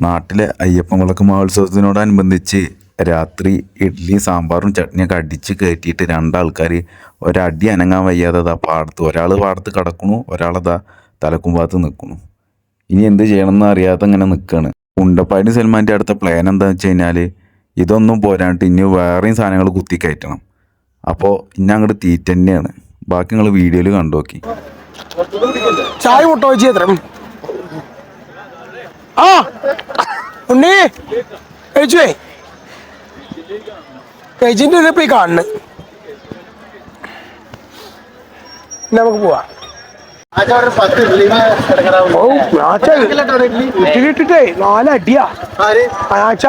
നാട്ടിലെ അയ്യപ്പൻ വിളക്ക് മഹോത്സവത്തിനോടനുബന്ധിച്ച് രാത്രി ഇഡ്ഡലി സാമ്പാറും ചട്നിയൊക്കെ അടിച്ച് കയറ്റിയിട്ട് രണ്ടാൾക്കാർ ഒരടി അനങ്ങാൻ വയ്യാതെ അതാ പാടത്ത്. ഒരാൾ പാടത്ത് കിടക്കണു ഒരാളതാ തലക്കുമ്പാത്ത് നിൽക്കണു. ഇനി എന്ത് ചെയ്യണമെന്ന് അറിയാതെ ഇങ്ങനെ നിൽക്കുകയാണ് ഉണ്ടപ്പാടി സൽമാന്റെ അടുത്ത പ്ലാൻ എന്താണെന്ന് വെച്ച് കഴിഞ്ഞാൽ ഇതൊന്നും പോരാണ്ട് ഇനി വേറെയും സാധനങ്ങൾ കുത്തി കയറ്റണം. അപ്പോൾ ഇനി അങ്ങോട്ട് തീറ്റ തന്നെയാണ് ബാക്കി നിങ്ങൾ വീഡിയോയിൽ കണ്ടു നോക്കി ചായ പൊട്ടോ വെച്ച് ആ. ഉണ്ണി. കഴിച്ചുവേ കഴിച്ചിട്ട് ഇപ്പൊ ഈ കാണുന്നു ഇനി നമുക്ക് പോവാ. ഇട്ടിട്ടേ നാലടിയാ. ഞാച്ച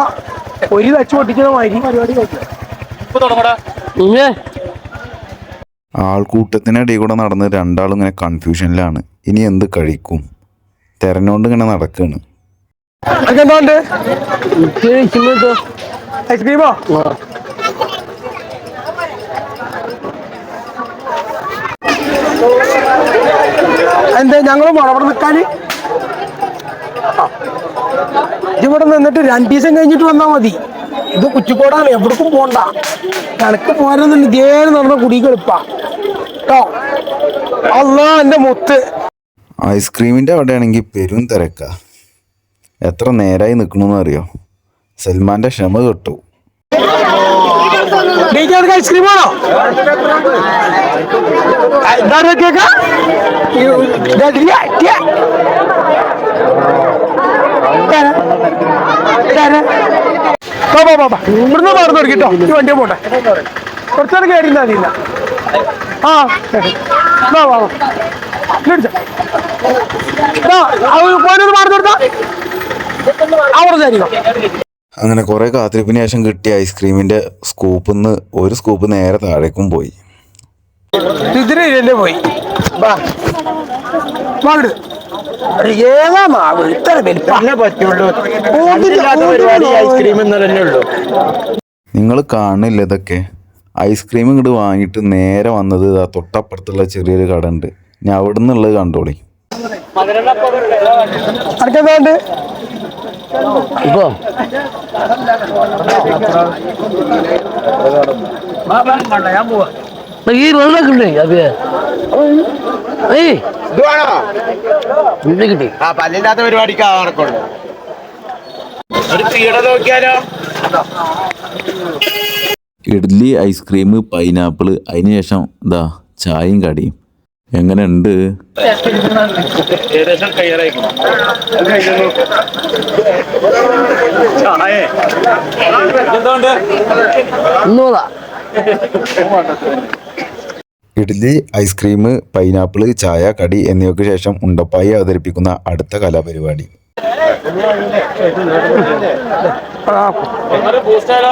ഒരു തച്ച് പൊട്ടിക്കുന്ന മാതിരി. പരിപാടി ഇല്ലേ ആൾക്കൂട്ടത്തിനിടയിൽ കൂടെ നടന്ന് രണ്ടാളും ഇങ്ങനെ കൺഫ്യൂഷനിലാണ് ഇനി എന്ത് കഴിക്കും? തെരഞ്ഞോണ്ട് ഇങ്ങനെ നടക്കുകയാണ് അനക്കെന്താണ്ട് ഐസ്ക്രീമോ? എന്താ ഞങ്ങളും വേണം അവിടെ നിൽക്കാന്? ഇവിടെ ഇതിവിടെ നിന്നിട്ട് രണ്ടു ദിവസം കഴിഞ്ഞിട്ട് വന്നാൽ മതി. ഇത് കുറ്റിക്കോടാണ് എവിടേക്കും പോണ്ട. കണക്ക് പോരെന്നുണ്ട് ഇതേ നടന്ന കുടി കേട്ടോ അല്ലാ എന്റെ മുത്ത്. ഐസ്ക്രീമിന്റെ അവിടെയാണെങ്കിൽ പെരും തിരക്കാ. എത്ര നേരായി നിൽക്കണമെന്ന് അറിയോ? സൽമാന്റെ ക്ഷമ കിട്ടു ഇവിടുന്ന് മാറുന്നു തുടങ്ങിട്ടോ ഈ വണ്ടി പോട്ടെ. കുറച്ചേരം കയറി മതിയില്ല ആ വാ, വാ, കൊടുത്താ. അവിടെ അങ്ങനെ കുറേ കാത്തിരിപ്പിന് ശേഷം കിട്ടിയ ഐസ്ക്രീമിന്റെ സ്കൂപ്പിൽ നിന്ന് ഒരു സ്കൂപ്പ് നേരെ താഴേക്കും പോയി. ഇതിന് പോയി? ഏതാ മാവ്? ഇത്ര പറ്റുള്ളൂ. പരിപാടി ഐസ്ക്രീം തന്നെ ഉള്ളൂ. നിങ്ങൾ കാണില്ല ഇതൊക്കെ. ഐസ്ക്രീം ഇങ്ങോട്ട് വാങ്ങിയിട്ട് നേരെ വന്നത് ആ തൊട്ടപ്പുറത്തുള്ള ചെറിയൊരു കട ഉണ്ട്. ഞാൻ അവിടെ നിന്നുള്ളത് കണ്ടോളി ഇപ്പൊ. ഈ ഏയ്. വീട്ടിൽ കിട്ടി. ആ പല്ലില്ലാത്ത പരിപാടിക്ക് നടക്കുള്ളൂ ഒരു പീഡ നോക്കിയാലോ? ഇഡ്ഡലി ഐസ്ക്രീം പൈനാപ്പിൾ അതിനുശേഷം എന്താ ഇതാ ചായയും കടിയും. എങ്ങനെയുണ്ട്? ഏകദേശം ഒന്നുകൂടാ ഇഡ്ഡലി ഐസ്ക്രീം പൈനാപ്പിൾ ചായ കടി എന്നിവയ്ക്ക് ശേഷം ഉണ്ടപ്പായി അവതരിപ്പിക്കുന്ന അടുത്ത കലാപരിപാടി. ബൂസ്റ്റാലോ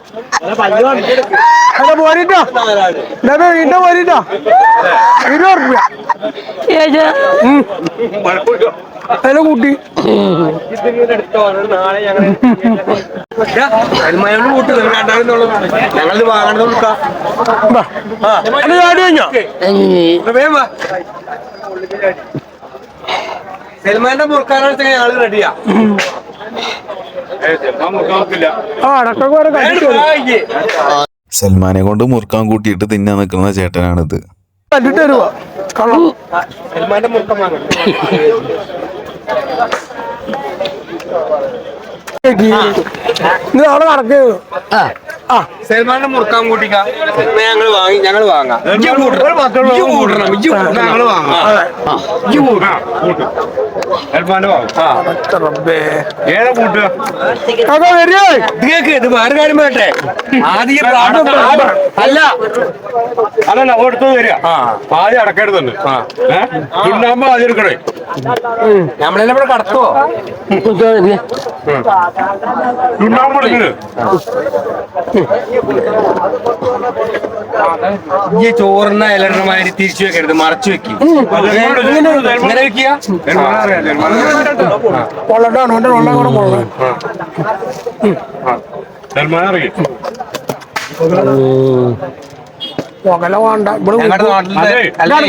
പോരിട്ടോ. അതെ മീറ്റ പോരിട്ടോ. ഇരുപത് റുപ്യ വില കൂട്ടി. ഞങ്ങളിത് വാങ്ങണത് കൊടുക്കാം. ബാ. അല്ല ചാടി കഴിഞ്ഞോ? വേഗം വാ. സൽമാന്റെ മുറുക്കാനാണ് ഞങ്ങൾ റെഡിയാ ആ വരെ. സൽമാനെ കൊണ്ട് മുറുക്കാൻ കൂട്ടിയിട്ട് തിന്നാൻ നിൽക്കുന്ന ചേട്ടനാണിത്. ഞങ്ങൾ അവിടെ മുറുക്കാൻ കൂട്ടിക്കാം. ഞങ്ങൾ വാങ്ങി ഞങ്ങൾ വാങ്ങാം. ഇജ്ജ് കൂട്ടണം ഞങ്ങൾ വാങ്ങാം. നിങ്ങൾക്ക് ഇത് വേറെ കാര്യം വേട്ടെ ആദ്യം അല്ല അല്ലല്ല ഓടുത്തു വരിക. ആദ്യം അടക്കരുതുണ്ട് ചുണ്ണാമ്പ് ആദ്യം എടുക്കണേ. നമ്മളെല്ലാം ഇവിടെ കടത്തുവോ ഈ ചോറിന ഇലമാതിരി തിരിച്ചു വെക്കരുത് മറച്ചു വെക്കി. ഇങ്ങനെ വെക്കുക? കൊള്ളട്ടാണ് ഓന്റെ വെള്ളം കൂടെ കൊള്ളാം പുകല വേണ്ട ഇവിടെ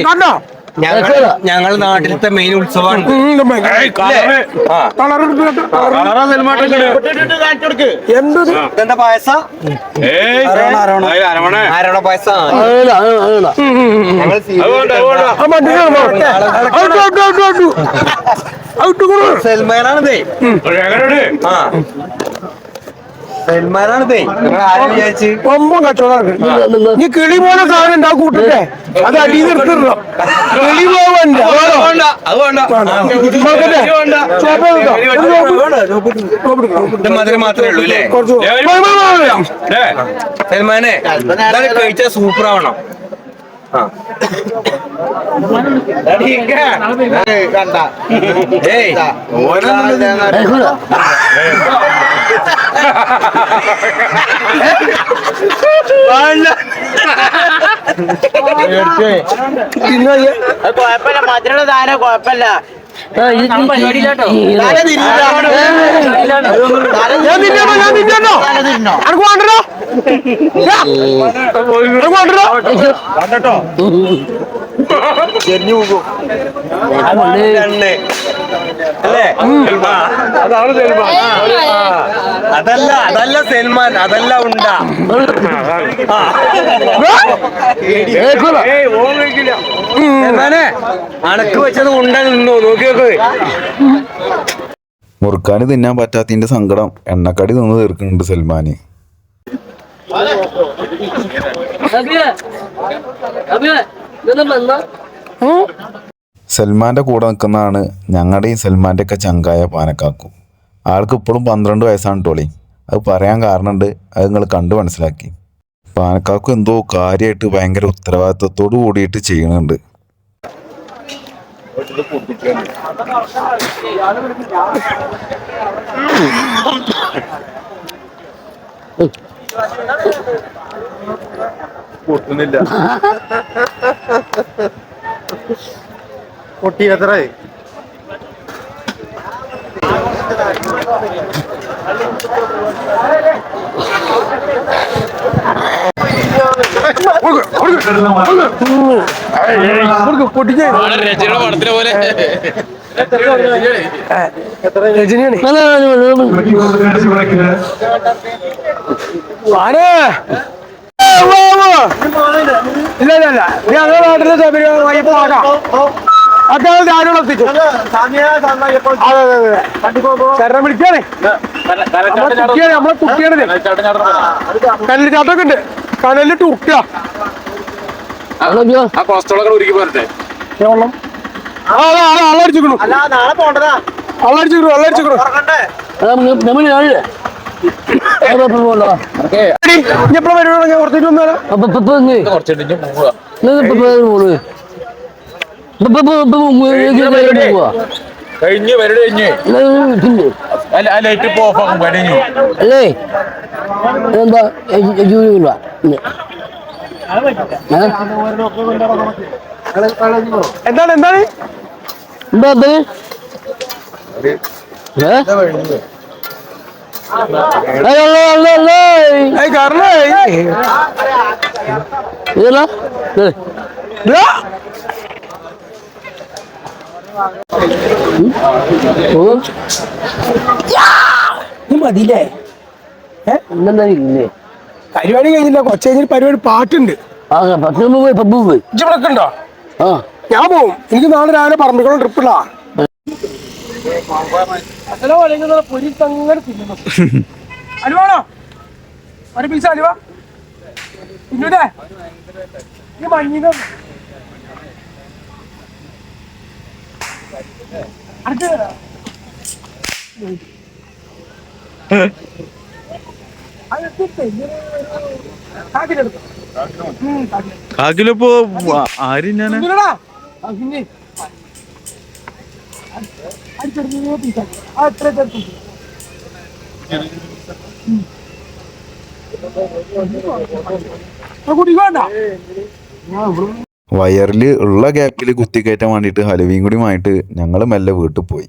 കണ്ടോ? ഞങ്ങൾ ഞങ്ങളുടെ നാട്ടിലത്തെ മെയിൻ ഉത്സവമാണ്. പായസ? പായസ. സൽമാനാണിതേ. എങ്ങനെയുണ്ട് ആ സൽമാനാണിതേ നിങ്ങൾ ആരും വിചാരിച്ച് ഒമ്പം കച്ചവടം നീ കിളി പോലെ സാധനം ഉണ്ടാവും കൂട്ടട്ടെ അത് അടി നിർത്തിടണം. കിളി പോവണ്ടേ സൽമാനെ കഴിച്ചാൽ സൂപ്പർ ആവണം. ഏയ് കുഴപ്പമില്ല. മധുരമുള്ള സാധനം കുഴപ്പമില്ല. അതല്ല അതല്ല സൽമാൻ അതല്ല ഉണ്ട സൽമാനെ അണക്ക് വെച്ചത് ഉണ്ട നിന്നോ? നോക്കി നോക്ക്. മുറുക്കാന് തിന്നാൻ പറ്റാത്തതിന്റെ സങ്കടം. എണ്ണക്കടി നിന്ന് തീർക്കുന്നുണ്ട് സൽമാന്. സൽമാന്റെ കൂടെ നിൽക്കുന്നതാണ് ഞങ്ങളുടെയും സൽമാന്റെ ഒക്കെ ചങ്കായ പാനക്കാക്കു. ആൾക്ക് ഇപ്പോഴും പന്ത്രണ്ട് വയസ്സാണ് ടോളി. അത് പറയാൻ കാരണമുണ്ട്. അത് നിങ്ങൾ കണ്ടു മനസ്സിലാക്കി. പാനക്കാക്കു എന്തോ കാര്യമായിട്ട് ഭയങ്കര ഉത്തരവാദിത്തത്തോട് കൂടിയിട്ട് ചെയ്യണുണ്ട്. പൊട്ടുന്നില്ല. പൊട്ടിയത്രേ പൊട്ടിച്ചേ രജനിയാണ് ഇല്ല ഇല്ല ഇല്ല ഞങ്ങളുടെ നാട്ടിലെ ശബരിമല വൈകിട്ട് നോക്കാം അത്യാവശ്യം ധാരാളം എത്തിച്ചു അതെ അതെ. അതെ ചേട്ടനെ വിളിക്കാനേ നമ്മളെ കുട്ടിയാണ് നമ്മളെ കുട്ടിയാണിത് ഉണ്ട്. കനലിൽ ഉറുക്കുക ആ കൊളസ്ട്രോളൊക്കെ ഒരുക്കി പോരട്ടെ. വെള്ളം ആ അതാ അതാ അള്ളടിച്ചിക്കണു നാളെ പോണ്ടതാ. അള്ളടിച്ചിക്കണു അള്ളടിച്ചിക്കണു എപ്പോഴും വരുവാണ് ഞാൻ കുറച്ചിട്ട് വന്നാലോ? കഴിഞ്ഞ് വരട് കഴിഞ്ഞ് ലൈറ്റ് ഇപ്പൊ ഓഫ് ആക്കും കഴിഞ്ഞു അല്ലേ? എന്താ ജൂലി എന്താണ് എന്താണ്? എന്താ അത്? ഇതല്ല? മതിയില്ലേ? ഇന്നെന്താ ഇല്ലേ? പരിപാടി കഴിഞ്ഞില്ല. കൊച്ചു കഴിഞ്ഞിട്ട് പരിപാടി പാട്ടുണ്ട്. ഉണ്ടോ ആ. ഞാൻ പോവും. എനിക്ക് നാളെ രാവിലെ പറമ്പിക്കോളം ട്രിപ്പില്ല അലുവാണോ? ഒരു പീസ് അലുവ. ഇന്നൂടെ ഈ മഞ്ഞിന് കാക്കിലിപ്പോ ആരും ഞാൻ കുടിക്കണ്ട വയറിൽ ഉള്ള ഗ്യാപ്പിൽ കുത്തിക്കയറ്റാൻ വേണ്ടിയിട്ട് ഹലുവയും കൂടിയുമായിട്ട് ഞങ്ങൾ മെല്ലെ വീട്ടിൽ പോയി.